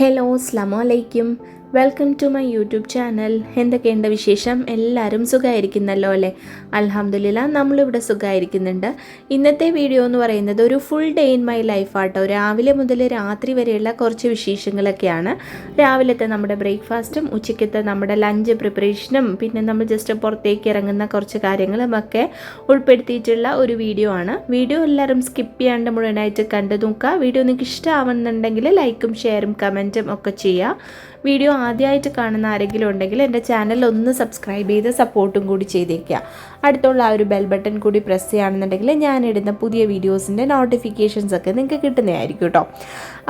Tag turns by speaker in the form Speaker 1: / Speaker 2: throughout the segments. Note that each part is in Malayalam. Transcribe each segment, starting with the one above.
Speaker 1: ഹലോ അസ്ലാം അലൈക്കും. Welcome to my YouTube channel എന്തൊക്കെയുണ്ട് വിശേഷം? എല്ലാവരും സുഖമായിരിക്കുന്നല്ലോ അല്ലേ? അലഹമില്ല നമ്മളിവിടെ സുഖമായിരിക്കുന്നുണ്ട്. ഇന്നത്തെ വീഡിയോ എന്ന് പറയുന്നത് ഒരു full day in my life auto. രാവിലെ മുതൽ രാത്രി വരെയുള്ള കുറച്ച് വിശേഷങ്ങളൊക്കെയാണ്. രാവിലത്തെ നമ്മുടെ ബ്രേക്ക്ഫാസ്റ്റും ഉച്ചയ്ക്കത്തെ നമ്മുടെ ലഞ്ച് പ്രിപ്പറേഷനും പിന്നെ നമ്മൾ ജസ്റ്റ് പുറത്തേക്ക് ഇറങ്ങുന്ന കുറച്ച് കാര്യങ്ങളും ഒക്കെ ഉൾപ്പെടുത്തിയിട്ടുള്ള ഒരു വീഡിയോ ആണ്. വീഡിയോ എല്ലാവരും സ്കിപ്പ് ചെയ്യാണ്ട് മുഴുവനായിട്ട് കണ്ടു നോക്കുക. വീഡിയോ നിങ്ങൾക്ക് ഇഷ്ടമാവുന്നുണ്ടെങ്കിൽ ലൈക്കും ഷെയറും കമന്റും ഒക്കെ ചെയ്യുക. വീഡിയോ ആദ്യമായിട്ട് കാണുന്ന ആരെങ്കിലും ഉണ്ടെങ്കിൽ എന്റെ ചാനൽ ഒന്ന് സബ്സ്ക്രൈബ് ചെയ്ത് സപ്പോർട്ടും കൂടി ചെയ്തേക്കുക. അടുത്തുള്ള ആ ഒരു ബെൽ ബട്ടൺ കൂടി പ്രസ് ചെയ്യുകയാണെന്നുണ്ടെങ്കിൽ ഞാനിടുന്ന പുതിയ വീഡിയോസിന്റെ നോട്ടിഫിക്കേഷൻസ് ഒക്കെ നിങ്ങൾക്ക് കിട്ടുന്നതായിരിക്കും കേട്ടോ.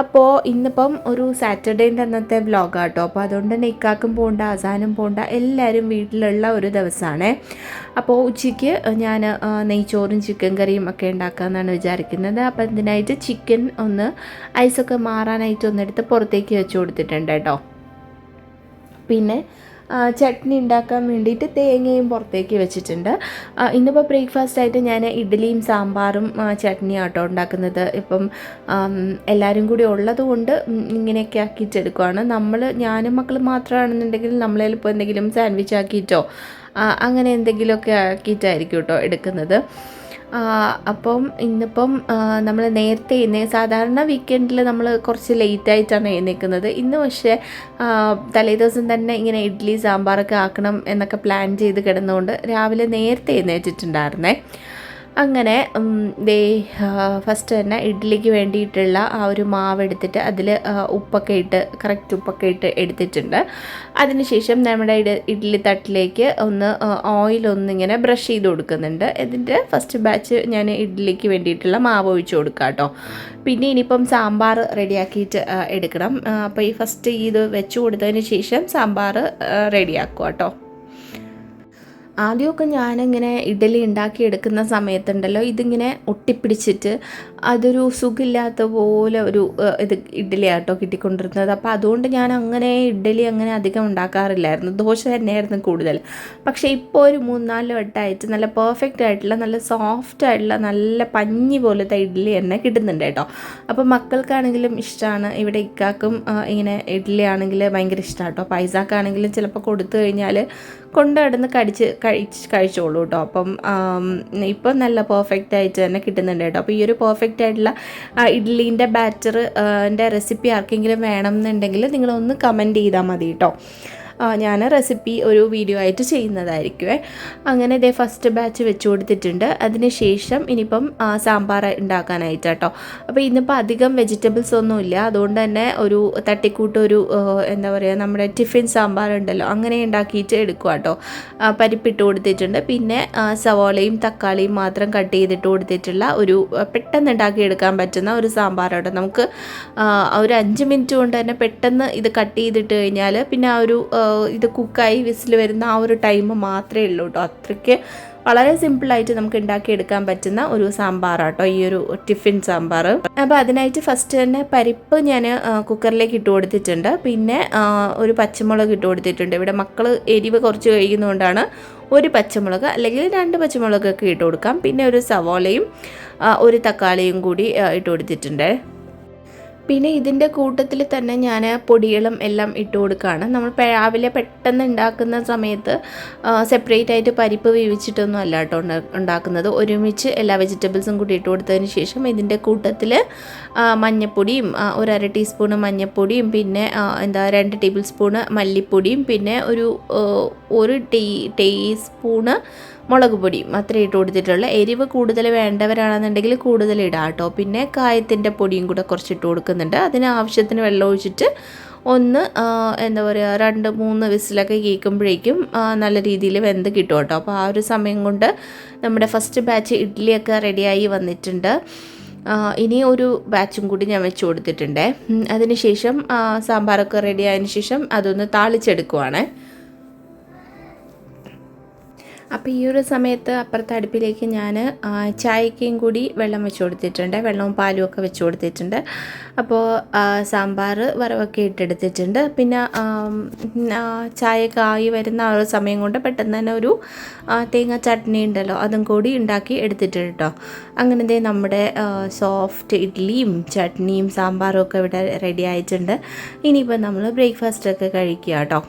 Speaker 1: അപ്പോൾ ഇന്നിപ്പം ഒരു സാറ്റർഡേന്റെ അന്നത്തെ വ്ലോഗാട്ടോ അപ്പോൾ അതുകൊണ്ട് തന്നെ ഇക്കാക്കും പോകണ്ട അസാനും പോകണ്ട എല്ലാവരും വീട്ടിലുള്ള ഒരു ദിവസമാണ്. അപ്പോൾ ഉച്ചയ്ക്ക് ഞാൻ നെയ്ച്ചോറും ചിക്കൻ കറിയും ഒക്കെ ഉണ്ടാക്കാമെന്നാണ് വിചാരിക്കുന്നത്. അപ്പോൾ ഇതിനായിട്ട് ചിക്കൻ ഒന്ന് ഐസൊക്കെ മാറാനായിട്ട് ഒന്നെടുത്ത് പുറത്തേക്ക് വെച്ച് കൊടുത്തിട്ടുണ്ട് കേട്ടോ. പിന്നെ ചട്നി ഉണ്ടാക്കാൻ വേണ്ടിയിട്ട് തേങ്ങയും പുറത്തേക്ക് വെച്ചിട്ടുണ്ട്. ഇന്നിപ്പോൾ ബ്രേക്ക്ഫാസ്റ്റ് ആയിട്ട് ഞാൻ ഇഡ്ഡലിയും സാമ്പാറും ചട്നിയും ആട്ടോ ഉണ്ടാക്കുന്നത്. ഇപ്പം എല്ലാവരും കൂടി ഉള്ളതുകൊണ്ട് ഇങ്ങനെയൊക്കെ ആക്കിയിട്ടെടുക്കുവാണ്. നമ്മൾ ഞാനും മക്കളും മാത്രമാണെന്നുണ്ടെങ്കിൽ നമ്മളെ ഇപ്പോൾ എന്തെങ്കിലും സാൻഡ്വിച്ച് ആക്കിയിട്ടോ അങ്ങനെ എന്തെങ്കിലുമൊക്കെ ആക്കിയിട്ടായിരിക്കും കേട്ടോ എടുക്കുന്നത്. അപ്പം ഇന്നിപ്പം നമ്മൾ നേരത്തെ എഴുന്നേ സാധാരണ വീക്കെൻഡിൽ നമ്മൾ കുറച്ച് ലേറ്റായിട്ടാണ് എഴുന്നേക്കുന്നത്. ഇന്ന് പക്ഷേ തലേ തലേദിവസം തന്നെ ഇങ്ങനെ ഇഡ്ഡലി സാമ്പാറൊക്കെ ആക്കണം എന്നൊക്കെ പ്ലാൻ ചെയ്ത് കിടന്നുകൊണ്ട് രാവിലെ നേരത്തെ എഴുന്നേറ്റിട്ടുണ്ടായിരുന്നേ. അങ്ങനെ ദേ ഫസ്റ്റ് തന്നെ ഇഡ്ഡലിക്ക് വേണ്ടിയിട്ടുള്ള ആ ഒരു മാവ് എടുത്തിട്ട് അതിൽ ഉപ്പൊക്കെ ഇട്ട് കറക്റ്റ് ഉപ്പൊക്കെ ഇട്ട് എടുത്തിട്ടുണ്ട്. അതിനുശേഷം നമ്മുടെ ഇഡ ഇഡ്ഡലി തട്ടിലേക്ക് ഒന്ന് ഓയിലൊന്നിങ്ങനെ ബ്രഷ് ചെയ്ത് കൊടുക്കുന്നുണ്ട്. ഇതിന്റെ ഫസ്റ്റ് ബാച്ച് ഞാൻ ഇഡ്ഡലിക്ക് വേണ്ടിയിട്ടുള്ള മാവ് ഒഴിച്ചു കൊടുക്കാം കേട്ടോ പിന്നെ ഇനിയിപ്പം സാമ്പാർ റെഡിയാക്കിയിട്ട് എടുക്കണം. അപ്പോൾ ഈ ഫസ്റ്റ് ഇത് വെച്ച് കൊടുത്തതിന് ശേഷം സാമ്പാർ റെഡിയാക്കുക കേട്ടോ ആദ്യമൊക്കെ ഞാനിങ്ങനെ ഇഡലി ഉണ്ടാക്കി എടുക്കുന്ന സമയത്തുണ്ടല്ലോ ഇതിങ്ങനെ ഒട്ടിപ്പിടിച്ചിട്ട് അതൊരു സുഖമില്ലാത്ത പോലെ ഒരു ഇത് ഇഡലി ആട്ടോ കിട്ടിക്കൊണ്ടിരുന്നത്. അപ്പോൾ അതുകൊണ്ട് ഞാൻ അങ്ങനെ ഇഡലി അങ്ങനെ അധികം ഉണ്ടാക്കാറില്ലായിരുന്നു. ദോശ തന്നെയായിരുന്നു കൂടുതൽ. പക്ഷേ ഇപ്പോൾ ഒരു മൂന്നാൽ വട്ടമായിട്ട് നല്ല പെർഫെക്റ്റ് ആയിട്ടുള്ള നല്ല സോഫ്റ്റ് ആയിട്ടുള്ള നല്ല പഞ്ഞി പോലത്തെ ഇഡ്ഡലി തന്നെ കിട്ടുന്നുണ്ട് കേട്ടോ. അപ്പോൾ മക്കൾക്കാണെങ്കിലും ഇഷ്ടമാണ് ഇവിടെ ഇക്കാക്കും ഇങ്ങനെ ഇഡ്ഡലി ആണെങ്കിൽ ഭയങ്കര ഇഷ്ടമാണ് കേട്ടോ. പൈസാക്കാണെങ്കിലും ചിലപ്പോൾ കൊടുത്തു കഴിഞ്ഞാൽ കൊണ്ട് കിടന്ന് കടിച്ച് കഴിച്ച് കഴിച്ചോളൂ കേട്ടോ അപ്പം ഇപ്പം നല്ല പെർഫെക്റ്റ് ആയിട്ട് തന്നെ കിട്ടുന്നുണ്ട് കേട്ടോ അപ്പോൾ ഈ ഒരു പെർഫെക്റ്റ് ആയിട്ടുള്ള ഇഡ്ഡലീന്റെ ബാറ്റർ എന്റെ റെസിപ്പി ആർക്കെങ്കിലും വേണം എന്നുണ്ടെങ്കിൽ നിങ്ങളൊന്ന് കമന്റ് ചെയ്താൽ മതി കേട്ടോ ഞാൻ റെസിപ്പി ഒരു വീഡിയോ ആയിട്ട് ചെയ്യുന്നതായിരിക്കുമേ അങ്ങനെ ഇതേ ഫസ്റ്റ് ബാച്ച് വെച്ച് കൊടുത്തിട്ടുണ്ട്. അതിന് ശേഷം ഇനിയിപ്പം സാമ്പാർ ഉണ്ടാക്കാനായിട്ട് കേട്ടോ അപ്പോൾ ഇന്നിപ്പോൾ അധികം വെജിറ്റബിൾസ് ഒന്നുമില്ല. അതുകൊണ്ട് തന്നെ ഒരു തട്ടിക്കൂട്ട് ഒരു എന്താ പറയുക നമ്മുടെ ടിഫിൻ സാമ്പാർ ഉണ്ടല്ലോ അങ്ങനെ ഉണ്ടാക്കിയിട്ട് എടുക്കുക കേട്ടോ പരിപ്പിട്ട് കൊടുത്തിട്ടുണ്ട്. പിന്നെ സവോളയും തക്കാളിയും മാത്രം കട്ട് ചെയ്തിട്ട് കൊടുത്തിട്ടുള്ള ഒരു പെട്ടെന്ന് ഉണ്ടാക്കിയെടുക്കാൻ പറ്റുന്ന ഒരു സാമ്പാർ കേട്ടോ നമുക്ക് ഒരു അഞ്ച് മിനിറ്റ് കൊണ്ട് തന്നെ പെട്ടെന്ന് ഇത് കട്ട് ചെയ്തിട്ട് കഴിഞ്ഞാൽ പിന്നെ ആ ഒരു ഇത് കുക്കായി വിസിൽ വരുന്ന ആ ഒരു ടൈം മാത്രമേ ഉള്ളൂ കേട്ടോ അത്രയ്ക്ക് വളരെ സിമ്പിളായിട്ട് നമുക്ക് ഉണ്ടാക്കിയെടുക്കാൻ പറ്റുന്ന ഒരു സാമ്പാറാട്ടോ ഈ ഒരു ടിഫിൻ സാമ്പാർ. അപ്പോൾ അതിനായിട്ട് ഫസ്റ്റ് തന്നെ പരിപ്പ് ഞാൻ കുക്കറിലേക്ക് ഇട്ട് കൊടുത്തിട്ടുണ്ട്. പിന്നെ ഒരു പച്ചമുളക് ഇട്ട് കൊടുത്തിട്ടുണ്ട്. ഇവിടെ മക്കൾ എരിവ് കുറച്ച് കഴിക്കുന്നതുകൊണ്ടാണ് ഒരു പച്ചമുളക് അല്ലെങ്കിൽ രണ്ട് പച്ചമുളകൊക്കെ ഇട്ട് കൊടുക്കാം. പിന്നെ ഒരു സവോളയും ഒരു തക്കാളിയും കൂടി ഇട്ട് കൊടുത്തിട്ടുണ്ട്. പിന്നെ ഇതിന്റെ കൂട്ടത്തിൽ തന്നെ ഞാൻ പൊടികളും എല്ലാം ഇട്ട് കൊടുക്കുകയാണ് നമ്മൾ രാവിലെ പെട്ടെന്ന് ഉണ്ടാക്കുന്ന സമയത്ത് സെപ്പറേറ്റ് ആയിട്ട് പരിപ്പ് വേവിച്ചിട്ടൊന്നും അല്ല കേട്ടോ ഉണ്ടാക്കുന്നത്. ഒരുമിച്ച് എല്ലാ വെജിറ്റബിൾസും കൂടി ഇട്ട് കൊടുത്തതിന് ശേഷം ഇതിന്റെ കൂട്ടത്തിൽ മഞ്ഞപ്പൊടിയും അര ടീസ്പൂണ് മഞ്ഞൾപ്പൊടിയും പിന്നെ എന്താ രണ്ട് ടേബിൾ സ്പൂണ് മല്ലിപ്പൊടിയും പിന്നെ ഒരു ഒരു ടീ ടീസ്പൂണ് മുളക് പൊടിയും അത്രയും ഇട്ട് കൊടുത്തിട്ടുള്ള. എരിവ് കൂടുതൽ വേണ്ടവരാണെന്നുണ്ടെങ്കിൽ കൂടുതൽ ഇടാം കേട്ടോ. പിന്നെ കായത്തിന്റെ പൊടിയും കൂടെ കുറച്ച് ഇട്ട് കൊടുക്കുന്നുണ്ട്. അതിന് ആവശ്യത്തിന് വെള്ളം ഒഴിച്ചിട്ട് ഒന്ന് എന്താ പറയുക രണ്ട് മൂന്ന് വിസിലൊക്കെ കേൾക്കുമ്പോഴേക്കും നല്ല രീതിയിൽ വെന്ത് കിട്ടും കേട്ടോ. അപ്പോൾ ആ ഒരു സമയം കൊണ്ട് നമ്മുടെ ഫസ്റ്റ് ബാച്ച് ഇഡ്ഡലിയൊക്കെ റെഡിയായി വന്നിട്ടുണ്ട്. ഇനി ഒരു ബാച്ചും കൂടി ഞാൻ വെച്ച് കൊടുത്തിട്ടുണ്ട്. അതിന് ശേഷം ആ, സാമ്പാറൊക്കെ റെഡി ആയതിനു ശേഷം അതൊന്ന് താളിച്ചെടുക്കുവാണ്. അപ്പോൾ ഈ ഒരു സമയത്ത് അപ്പുറത്തെ അടുപ്പിലേക്ക് ഞാൻ ചായക്കയും കൂടി വെള്ളം വെച്ച് കൊടുത്തിട്ടുണ്ട്. വെള്ളവും പാലും ഒക്കെ വെച്ച് കൊടുത്തിട്ടുണ്ട്. അപ്പോൾ സാമ്പാർ വറവൊക്കെ ഇട്ടെടുത്തിട്ടുണ്ട്. പിന്നെ ചായയൊക്കെ ആയി വരുന്ന ആ ഒരു സമയം കൊണ്ട് പെട്ടെന്ന് തന്നെ ഒരു തേങ്ങ ചട്നി ഉണ്ടല്ലോ അതും കൂടി ഉണ്ടാക്കി എടുത്തിട്ടുണ്ട് കേട്ടോ അങ്ങനത്തെ നമ്മുടെ സോഫ്റ്റ് ഇഡ്ഡലിയും ചട്നിയും സാമ്പാറും ഒക്കെ ഇവിടെ റെഡി ആയിട്ടുണ്ട്. ഇനിയിപ്പോൾ നമ്മൾ ബ്രേക്ക്ഫാസ്റ്റൊക്കെ കഴിക്കുക കേട്ടോ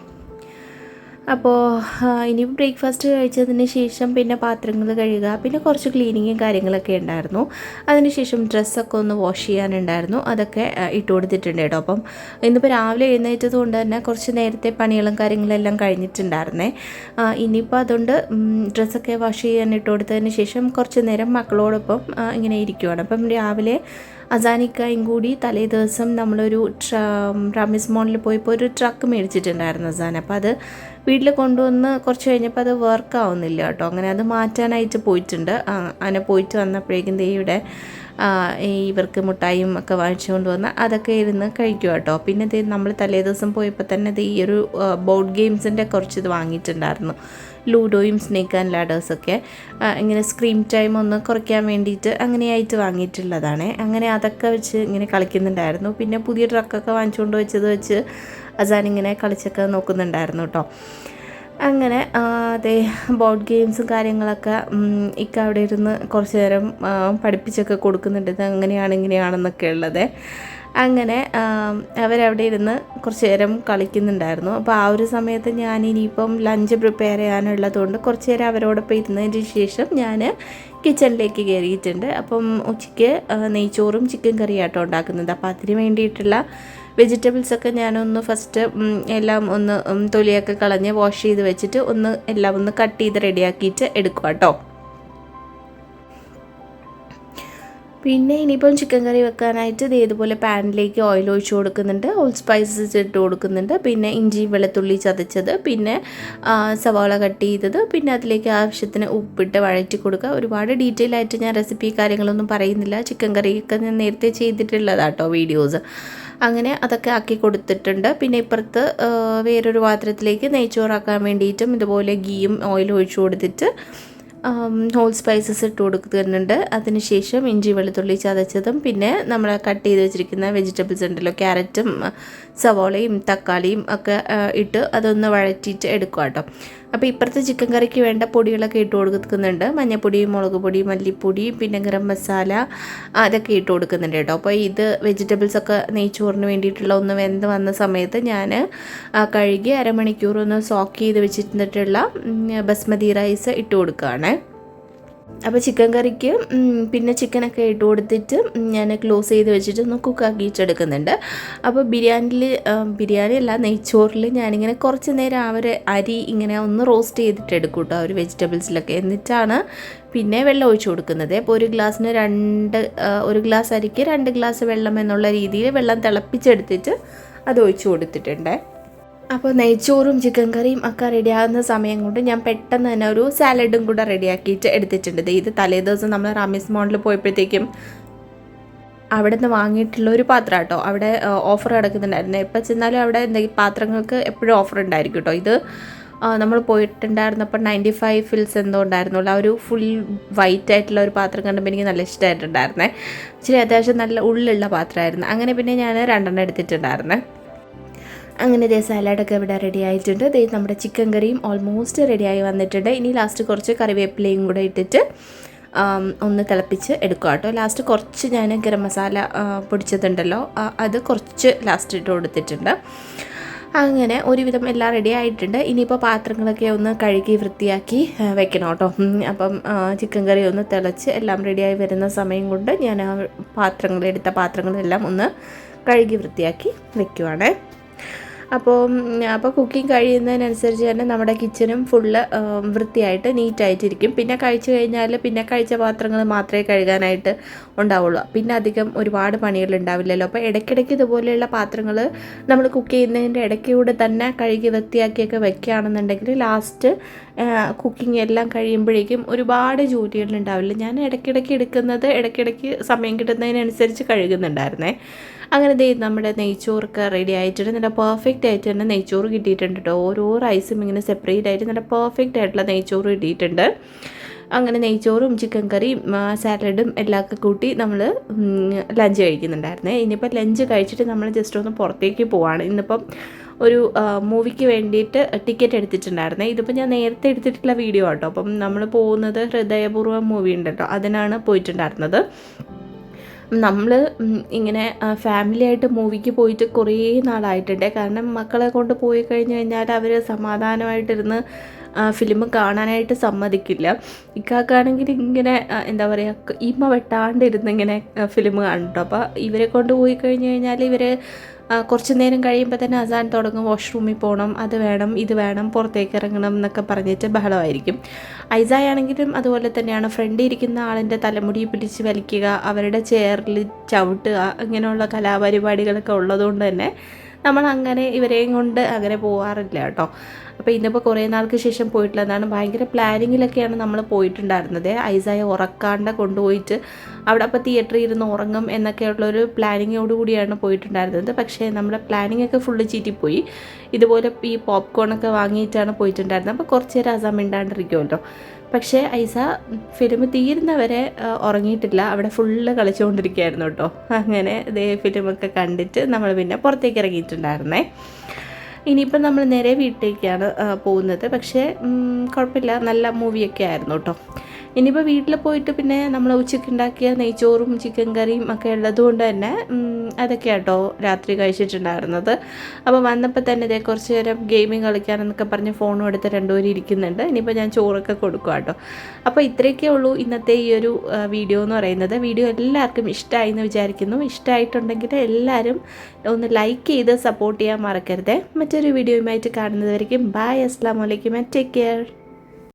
Speaker 1: അപ്പോൾ ഇനി ബ്രേക്ക്ഫാസ്റ്റ് കഴിച്ചതിന് ശേഷം പിന്നെ പാത്രങ്ങൾ കഴുകുക പിന്നെ കുറച്ച് ക്ലീനിങ്ങും കാര്യങ്ങളൊക്കെ ഉണ്ടായിരുന്നു. അതിനുശേഷം ഡ്രസ്സൊക്കെ ഒന്ന് വാഷ് ചെയ്യാനുണ്ടായിരുന്നു. അതൊക്കെ ഇട്ട് കൊടുത്തിട്ടുണ്ട് കേട്ടോ. അപ്പം ഇന്നിപ്പോൾ രാവിലെ എഴുന്നേറ്റത് കൊണ്ട് തന്നെ കുറച്ച് നേരത്തെ പണികളും കാര്യങ്ങളെല്ലാം കഴിഞ്ഞിട്ടുണ്ടായിരുന്നേ. ആ, ഇനിയിപ്പോൾ അതുകൊണ്ട് ഡ്രസ്സൊക്കെ വാഷ് ചെയ്യാൻ ഇട്ട് കൊടുത്തതിന് ശേഷം കുറച്ച് നേരം മക്കളോടൊപ്പം ഇങ്ങനെ ഇരിക്കുവാണ്. അപ്പം രാവിലെ അസാനിക്കായും കൂടി തലേ ദിവസം നമ്മളൊരു ട്ര മോണിൽ പോയപ്പോൾ ഒരു ട്രക്ക് മേടിച്ചിട്ടുണ്ടായിരുന്നു അസാൻ. അപ്പോൾ അത് വീട്ടിൽ കൊണ്ടുവന്ന് കുറച്ച് കഴിഞ്ഞപ്പോൾ അത് വർക്ക് ആവുന്നില്ല കേട്ടോ. അങ്ങനെ അത് മാറ്റാനായിട്ട് പോയിട്ടുണ്ട്. അങ്ങനെ പോയിട്ട് വന്നപ്പോഴേക്കും ദേ ഇവിടെ ഇവർക്ക് മുട്ടായും ഒക്കെ വാങ്ങിച്ചുകൊണ്ട് വന്ന് അതൊക്കെ ഇരുന്ന് കഴിക്കും കേട്ടോ. പിന്നെ നമ്മൾ തലേ ദിവസം പോയപ്പോൾ തന്നെ ഈ ഒരു ബോർഡ് ഗെയിംസിന്റെ കുറച്ച് ഇത് വാങ്ങിയിട്ടുണ്ടായിരുന്നു. ലൂഡോയും സ്നേക്ക് ആൻഡ് ലാഡേഴ്സൊക്കെ ഇങ്ങനെ സ്ക്രീൻ ടൈം ഒന്ന് കുറയ്ക്കാൻ വേണ്ടിയിട്ട് അങ്ങനെയായിട്ട് വാങ്ങിയിട്ടുള്ളതാണ്. അങ്ങനെ അതൊക്കെ വെച്ച് ഇങ്ങനെ കളിക്കുന്നുണ്ടായിരുന്നു. പിന്നെ പുതിയ ട്രക്കൊക്കെ വാങ്ങിച്ചുകൊണ്ട് വെച്ചത് വെച്ച് അസാൻ ഇങ്ങനെ കളിച്ചൊക്കെ നോക്കുന്നുണ്ടായിരുന്നു കേട്ടോ. അങ്ങനെ അതേ ബോർഡ് ഗെയിംസും കാര്യങ്ങളൊക്കെ ഇക്ക അവിടെ ഇരുന്ന് കുറച്ച് നേരം പഠിപ്പിച്ചൊക്കെ കൊടുക്കുന്നുണ്ട്. ഇത് അങ്ങനെയാണ് ഇങ്ങനെയാണെന്നൊക്കെ ഉള്ളത്. അങ്ങനെ അവരവിടെ ഇരുന്ന് കുറച്ച് നേരം കളിക്കുന്നുണ്ടായിരുന്നു. അപ്പോൾ ആ ഒരു സമയത്ത് ഞാൻ ഇനിയിപ്പം ലഞ്ച് പ്രിപ്പയർ ചെയ്യാനുള്ളതുകൊണ്ട് കുറച്ച് നേരം അവരോടൊപ്പം ഇരുന്നതിന് ശേഷം ഞാൻ കിച്ചണിലേക്ക് കയറിയിട്ടുണ്ട്. അപ്പം ഉച്ചയ്ക്ക് നെയ്ച്ചോറും ചിക്കൻ കറിയാട്ടോ ഉണ്ടാക്കുന്നത്. അപ്പോൾ അതിന് വേണ്ടിയിട്ടുള്ള വെജിറ്റബിൾസൊക്കെ ഞാനൊന്ന് ഫസ്റ്റ് എല്ലാം ഒന്ന് തൊലിയൊക്കെ കളഞ്ഞ് വാഷ് ചെയ്ത് വെച്ചിട്ട് ഒന്ന് എല്ലാം ഒന്ന് കട്ട് ചെയ്ത് റെഡിയാക്കിയിട്ട് എടുക്കുക കേട്ടോ പിന്നെ ഇനിയിപ്പം ചിക്കൻ കറി വെക്കാനായിട്ട് ഇത് ഇതുപോലെ പാനിലേക്ക് ഓയിൽ ഒഴിച്ച് കൊടുക്കുന്നുണ്ട്. ഓൾ സ്പൈസസ് ഇട്ട് കൊടുക്കുന്നുണ്ട്. പിന്നെ ഇഞ്ചി വെളുത്തുള്ളി ചതച്ചത്. പിന്നെ സവാള കട്ട് ചെയ്തത്. പിന്നെ അതിലേക്ക് ആവശ്യത്തിന് ഉപ്പിട്ട് വഴറ്റി കൊടുക്കുക. ഒരുപാട് ഡീറ്റെയിൽ ആയിട്ട് ഞാൻ റെസിപ്പി കാര്യങ്ങളൊന്നും പറയുന്നില്ല. ചിക്കൻ കറിയൊക്കെ ഞാൻ നേരത്തെ ചെയ്തിട്ടുള്ളതാട്ടോ വീഡിയോസ് അങ്ങനെ അതൊക്കെ ആക്കി കൊടുത്തിട്ടുണ്ട്. പിന്നെ ഇപ്പുറത്ത് വേറൊരു പാത്രത്തിലേക്ക് നെയ്ച്ചോറാക്കാൻ വേണ്ടിയിട്ടും ഇതുപോലെ ഗീയും ഓയിലും ഒഴിച്ചു കൊടുത്തിട്ട് ഹോൾ സ്പൈസസ് ഇട്ട് കൊടുക്കുന്നുണ്ട് അതിനുശേഷം ഇഞ്ചി വെളുത്തുള്ളി ചതച്ചതും പിന്നെ നമ്മൾ കട്ട് ചെയ്ത് വെച്ചിരിക്കുന്ന വെജിറ്റബിൾസ് ഉണ്ടല്ലോ ക്യാരറ്റും സവോളയും തക്കാളിയും ഒക്കെ ഇട്ട് അതൊന്ന് വഴറ്റിയിട്ട് എടുക്കുക കേട്ടോ അപ്പോൾ ഇപ്പുറത്തെ ചിക്കൻ കറിക്ക് വേണ്ട പൊടികളൊക്കെ ഇട്ട് കൊടുക്കുന്നുണ്ട്. മഞ്ഞൾപ്പൊടി മുളക് പൊടി മല്ലിപ്പൊടി പിന്നെ ഗരം മസാല അതൊക്കെ ഇട്ട് കൊടുക്കുന്നുണ്ട് കേട്ടോ. അപ്പോൾ ഇത് വെജിറ്റബിൾസ് ഒക്കെ നെയ്ച്ചോറിന് വേണ്ടിയിട്ടുള്ള ഒന്ന് വെന്ത് വന്ന സമയത്ത് ഞാൻ കഴുകി അരമണിക്കൂർ ഒന്ന് സോക്ക് ചെയ്ത് വെച്ചിട്ടുള്ള ബസ്മതി റൈസ് ഇട്ട് കൊടുക്കുകയാണ്. അപ്പോൾ ചിക്കൻ കറിക്ക് പിന്നെ ചിക്കനൊക്കെ ഇട്ട് കൊടുത്തിട്ട് ഞാൻ ക്ലോസ് ചെയ്ത് വെച്ചിട്ട് ഒന്ന് കുക്കാക്കിയിട്ടെടുക്കുന്നുണ്ട് അപ്പോൾ ബിരിയാണിയിൽ ബിരിയാണി അല്ല നെയ്ച്ചോറിൽ ഞാനിങ്ങനെ കുറച്ച് നേരം ഒരു അരി ഇങ്ങനെ ഒന്ന് റോസ്റ്റ് ചെയ്തിട്ട് എടുക്കും കേട്ടോ ആ ഒരു വെജിറ്റബിൾസിലൊക്കെ എന്നിട്ടാണ് പിന്നെ വെള്ളം ഒഴിച്ചു കൊടുക്കുന്നത്. അപ്പോൾ ഒരു ഗ്ലാസ്സിന് രണ്ട് ഒരു ഗ്ലാസ് അരിക്ക് രണ്ട് ഗ്ലാസ് വെള്ളം എന്നുള്ള രീതിയിൽ വെള്ളം തിളപ്പിച്ചെടുത്തിട്ട് അത് ഒഴിച്ചു കൊടുത്തിട്ടുണ്ട്. അപ്പോൾ നെയ്ച്ചോറും ചിക്കൻ കറിയും ഒക്കെ റെഡിയാകുന്ന സമയം കൊണ്ട് ഞാൻ പെട്ടെന്ന് തന്നെ ഒരു സാലഡും കൂടെ റെഡിയാക്കിയിട്ട് എടുത്തിട്ടുണ്ട്. ഇത് തലേ ദിവസം നമ്മൾ റാമിസ് മോളിൽ പോയപ്പോഴത്തേക്കും അവിടെ നിന്ന് വാങ്ങിയിട്ടുള്ള ഒരു പാത്രം കേട്ടോ അവിടെ ഓഫർ കിടക്കുന്നുണ്ടായിരുന്നു എപ്പോൾ ചെന്നാലും അവിടെ എന്തെങ്കിലും പാത്രങ്ങൾക്ക് എപ്പോഴും ഓഫർ ഉണ്ടായിരിക്കും കേട്ടോ ഇത് നമ്മൾ പോയിട്ടുണ്ടായിരുന്നപ്പോൾ നയന്റി ഫൈവ് ഫിൽസ് എന്തോ ഉണ്ടായിരുന്നുള്ളൂ. ആ ഒരു ഫുൾ വൈറ്റ് ആയിട്ടുള്ള ഒരു പാത്രം കണ്ടപ്പോൾ എനിക്ക് നല്ല ഇഷ്ടമായിട്ടുണ്ടായിരുന്നേ ഇച്ചിരി അത്യാവശ്യം നല്ല ഉള്ളിലുള്ള പാത്രമായിരുന്നു. അങ്ങനെ പിന്നെ ഞാൻ രണ്ടെണ്ണം എടുത്തിട്ടുണ്ടായിരുന്നേ. അങ്ങനെ ഇതേ സാലഡൊക്കെ ഇവിടെ റെഡി ആയിട്ടുണ്ട്. ദേ നമ്മുടെ ചിക്കൻ കറിയും ഓൾമോസ്റ്റ് റെഡിയായി വന്നിട്ടുണ്ട്. ഇനി ലാസ്റ്റ് കുറച്ച് കറിവേപ്പിലയും കൂടെ ഇട്ടിട്ട് ഒന്ന് തിളപ്പിച്ച് എടുക്കുക കേട്ടോ. ലാസ്റ്റ് കുറച്ച് ഞാൻ ഗരം മസാല പൊടിച്ചതുണ്ടല്ലോ. അത് കുറച്ച് ലാസ്റ്റ് ഇട്ട് കൊടുത്തിട്ടുണ്ട്. അങ്ങനെ ഒരുവിധം എല്ലാം റെഡി ആയിട്ടുണ്ട്. ഇനിയിപ്പോൾ പാത്രങ്ങളൊക്കെ ഒന്ന് കഴുകി വൃത്തിയാക്കി വെക്കണം കേട്ടോ. അപ്പം ചിക്കൻ കറി ഒന്ന് തിളച്ച് എല്ലാം റെഡിയായി വരുന്ന സമയം കൊണ്ട് ഞാൻ ആ പാത്രങ്ങൾ എടുത്ത പാത്രങ്ങളെല്ലാം ഒന്ന് കഴുകി വൃത്തിയാക്കി വെക്കുവാണേ. അപ്പോൾ അപ്പോൾ കുക്കിംഗ് കഴിയുന്നതിനനുസരിച്ച് തന്നെ നമ്മുടെ കിച്ചനും ഫുള്ള് വൃത്തിയായിട്ട് നീറ്റായിട്ടിരിക്കും. പിന്നെ കഴിച്ചു കഴിഞ്ഞാൽ പിന്നെ കഴിച്ച പാത്രങ്ങൾ മാത്രമേ കഴുകാനായിട്ട് ഉണ്ടാവുള്ളൂ. പിന്നെ അധികം ഒരുപാട് പണികൾ ഉണ്ടാവില്ലല്ലോ. അപ്പോൾ ഇടയ്ക്കിടയ്ക്ക് ഇതുപോലെയുള്ള പാത്രങ്ങൾ നമ്മൾ കുക്ക് ചെയ്യുന്നതിന്റെ ഇടയ്ക്കൂടെ തന്നെ കഴുകി വൃത്തിയാക്കിയൊക്കെ വെക്കുകയാണെന്നുണ്ടെങ്കിൽ ലാസ്റ്റ് കുക്കിംഗ് എല്ലാം കഴിയുമ്പോഴേക്കും ഒരുപാട് ജോലികൾ ഉണ്ടാവില്ല. ഞാൻ ഇടയ്ക്കിടയ്ക്ക് എടുക്കുന്നത് ഇടയ്ക്കിടയ്ക്ക് സമയം കിട്ടുന്നതിനനുസരിച്ച് കഴുകുന്നുണ്ടായിരുന്നേ. അങ്ങനെ ദേ നമ്മുടെ നെയ്ച്ചോറൊക്കെ റെഡി ആയിട്ടുണ്ട്. നല്ല പെർഫെക്റ്റ് ആയിട്ട് തന്നെ നെയ്ച്ചോറ് കിട്ടിയിട്ടുണ്ട് കേട്ടോ. ഓരോ റൈസും ഇങ്ങനെ സെപ്പറേറ്റ് ആയിട്ട് നല്ല പെർഫെക്റ്റ് ആയിട്ടുള്ള നെയ്ച്ചോറ് കിട്ടിയിട്ടുണ്ട്. അങ്ങനെ നെയ്ച്ചോറും ചിക്കൻ കറിയും സാലഡും എല്ലാം ഒക്കെ കൂട്ടി നമ്മൾ ലഞ്ച് കഴിക്കുന്നുണ്ടായിരുന്നേ. ഇനിയിപ്പോൾ ലഞ്ച് കഴിച്ചിട്ട് നമ്മൾ ജസ്റ്റ് ഒന്ന് പുറത്തേക്ക് പോവാണ്. ഇന്നിപ്പം ഒരു മൂവിക്ക് വേണ്ടിയിട്ട് ടിക്കറ്റ് എടുത്തിട്ടുണ്ടായിരുന്നേ. ഇതിപ്പോൾ ഞാൻ നേരത്തെ എടുത്തിട്ടുള്ള വീഡിയോ ആട്ടോ. അപ്പം നമ്മൾ പോകുന്നത് ഹൃദയപൂർവം മൂവി ഉണ്ടല്ലോ. അതിനാണ് പോയിട്ടുണ്ടായിരുന്നത്. നമ്മൾ ഇങ്ങനെ ഫാമിലി ആയിട്ട് മൂവിക്ക് പോയിട്ട് കുറേ നാളായിട്ടുണ്ട്. കാരണം മക്കളെ കൊണ്ട് പോയി കഴിഞ്ഞ് കഴിഞ്ഞാൽ അവർ സമാധാനമായിട്ടിരുന്ന് ഫിലിം കാണാനായിട്ട് സമ്മതിക്കില്ല. ഇക്കാക്കാണെങ്കിൽ ഇങ്ങനെ എന്താ പറയുക ഇമ്മ വെട്ടാണ്ടിരുന്ന് ഇങ്ങനെ ഫിലിം കാണുന്നുണ്ടോ. അപ്പോൾ ഇവരെ കൊണ്ട് പോയി കഴിഞ്ഞ് കഴിഞ്ഞാൽ ഇവർ കുറച്ച് നേരം കഴിയുമ്പോൾ തന്നെ അസാൻ തുടങ്ങും വാഷ്റൂമിൽ പോകണം അത് വേണം ഇത് വേണം പുറത്തേക്ക് ഇറങ്ങണം എന്നൊക്കെ പറഞ്ഞിട്ട് ബഹളമായിരിക്കും. ഐസായാണെങ്കിലും അതുപോലെ തന്നെയാണ്. ഫ്രണ്ട് ഇരിക്കുന്ന ആളിന്റെ തലമുടി പിടിച്ച് വലിക്കുക അവരുടെ ചെയറിൽ ചവിട്ടുക അങ്ങനെയുള്ള കലാപരിപാടികളൊക്കെ ഉള്ളതുകൊണ്ട് തന്നെ നമ്മൾ അങ്ങനെ ഇവരെയും കൊണ്ട് അങ്ങനെ പോകാറില്ല കേട്ടോ. അപ്പോൾ ഇന്നിപ്പോൾ കുറേ നാൾക്ക് ശേഷം പോയിട്ടുള്ളതാണ് ഭയങ്കര പ്ലാനിങ്ങിലൊക്കെയാണ് നമ്മൾ പോയിട്ടുണ്ടായിരുന്നത്. ഐസായ ഉറക്കാണ്ട കൊണ്ടുപോയിട്ട് അവിടെ അപ്പോൾ തിയേറ്ററിൽ ഇരുന്ന് ഉറങ്ങും എന്നൊക്കെയുള്ളൊരു പ്ലാനിങ്ങോട് കൂടിയാണ് പോയിട്ടുണ്ടായിരുന്നത്. പക്ഷേ നമ്മുടെ പ്ലാനിങ് ഒക്കെ ഫുള്ള് ചീറ്റിപ്പോയി. ഇതുപോലെ ഈ പോപ്കോണൊക്കെ വാങ്ങിയിട്ടാണ് പോയിട്ടുണ്ടായിരുന്നത്. അപ്പോൾ കുറച്ച് നേരം അസം മിണ്ടാണ്ടിരിക്കുമല്ലോ പക്ഷേ ഐസ ഫിലിം തീരുന്നവരെ ഉറങ്ങിയിട്ടില്ല. അവിടെ ഫുള്ള് കളിച്ചുകൊണ്ടിരിക്കുകയായിരുന്നു കേട്ടോ. അങ്ങനെ ഇതേ ഫിലിമൊക്കെ കണ്ടിട്ട് നമ്മൾ പിന്നെ പുറത്തേക്ക് ഇറങ്ങിയിട്ടുണ്ടായിരുന്നേ. ഇനിയിപ്പം നമ്മൾ നേരെ വീട്ടിലേക്കാണ് പോകുന്നത്. പക്ഷേ കുഴപ്പമില്ല. നല്ല മൂവിയൊക്കെ ആയിരുന്നു കേട്ടോ ഇനിയിപ്പോൾ വീട്ടിൽ പോയിട്ട് പിന്നെ നമ്മൾ ഉച്ചയ്ക്ക് ഉണ്ടാക്കിയ നെയ്ച്ചോറും ചിക്കൻ കറിയും ഒക്കെ ഉള്ളതുകൊണ്ട് തന്നെ അതൊക്കെ കേട്ടോ രാത്രി കഴിച്ചിട്ടുണ്ടായിരുന്നത്. അപ്പോൾ വന്നപ്പോൾ തന്നെ ഇതേ കുറച്ച് നേരം ഗെയിമിങ് കളിക്കാനെന്നൊക്കെ പറഞ്ഞ് ഫോണും എടുത്ത് രണ്ടുപേരും ഇരിക്കുന്നുണ്ട്. ഇനിയിപ്പോൾ ഞാൻ ചോറൊക്കെ കൊടുക്കും കേട്ടോ അപ്പോൾ ഇത്രയൊക്കെ ഉള്ളൂ ഇന്നത്തെ ഈ ഒരു വീഡിയോ എന്ന് പറയുന്നത്. വീഡിയോ എല്ലാവർക്കും ഇഷ്ടമായി എന്ന് വിചാരിക്കുന്നു. ഇഷ്ടമായിട്ടുണ്ടെങ്കിൽ എല്ലാവരും ഒന്ന് ലൈക്ക് ചെയ്ത് സപ്പോർട്ട് ചെയ്യാൻ മറക്കരുത്. മറ്റൊരു വീഡിയോയുമായിട്ട് കാണുന്നതായിരിക്കും ബായ് അസ്സാം വലൈക്കും ടേക്ക് കെയർ